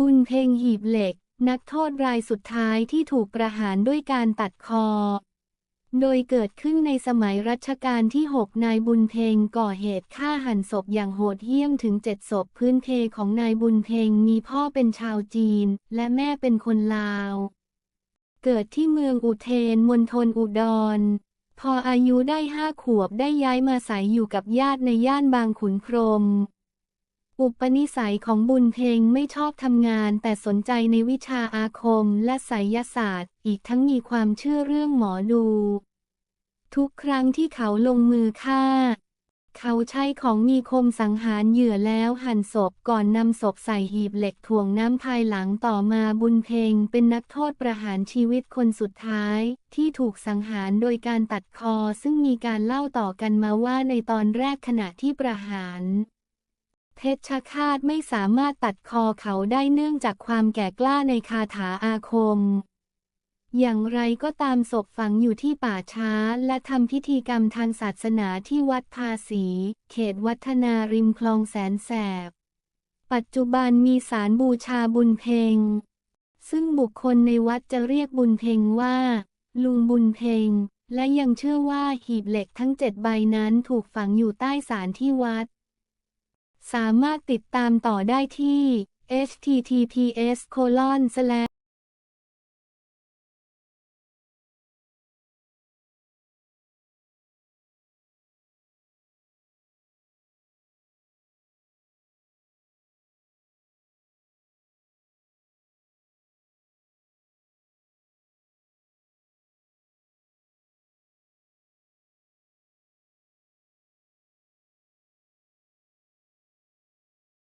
บุญเพ็งหีบเหล็ก นักโทษรายสุดท้ายที่ถูกประหารด้วยการตัดคอ โดยเกิดขึ้นในสมัยรัชกาลที่ 6 นายบุญเพงก่อเหตุฆ่าหันศพอย่างโหดเหี้ยมถึงเจ็ดศพพื้นเพของนายบุญเพงมีพ่อเป็นชาวจีน และแม่เป็นคนลาว เกิดที่เมืองอุเทนมณฑลอุดรพออายุได้ห้าขวบได้ย้ายมาใสยอยู่กับญาติในย่านบางขุนพรม อุปนิสัยของบุญเพ็งไม่ชอบทำงาน แต่สนใจในวิชาอาคมและไสยศาสตร์ อีกทั้งมีความเชื่อเรื่องหมอดู ทุกครั้งที่เขาลงมือฆ่า เขาใช้ของมีคมสังหารเหยื่อแล้วหั่นศพก่อนนำศพใส่หีบเหล็กถ่วงน้ำภายหลังต่อมาบุญเพ็งเป็นนักโทษประหารชีวิตคนสุดท้าย ที่ถูกสังหารโดยการตัดคอซึ่งมีการเล่าต่อกันมาว่าในตอนแรกขณะที่ประหาร เพชฌฆาตไม่สามารถตัดคอเขาได้เนื่องจากความแก่กล้าในคาถาอาคม อย่างไรก็ตามศพฝังอยู่ที่ป่าช้าและทำพิธีกรรมทางศาสนาที่วัดภาษี เขตวัฒนาริมคลองแสนแสบ ปัจจุบันมีศาลบูชาบุญเพงซึ่งบุคคลในวัดจะเรียกบุญเพงว่า ลุงบุญเพงและยังเชื่อว่าหีบเหล็กทั้งเจ็ดใบนั้นถูกฝังอยู่ใต้ศาลที่วัด สามารถติดตามต่อได้ที่ https://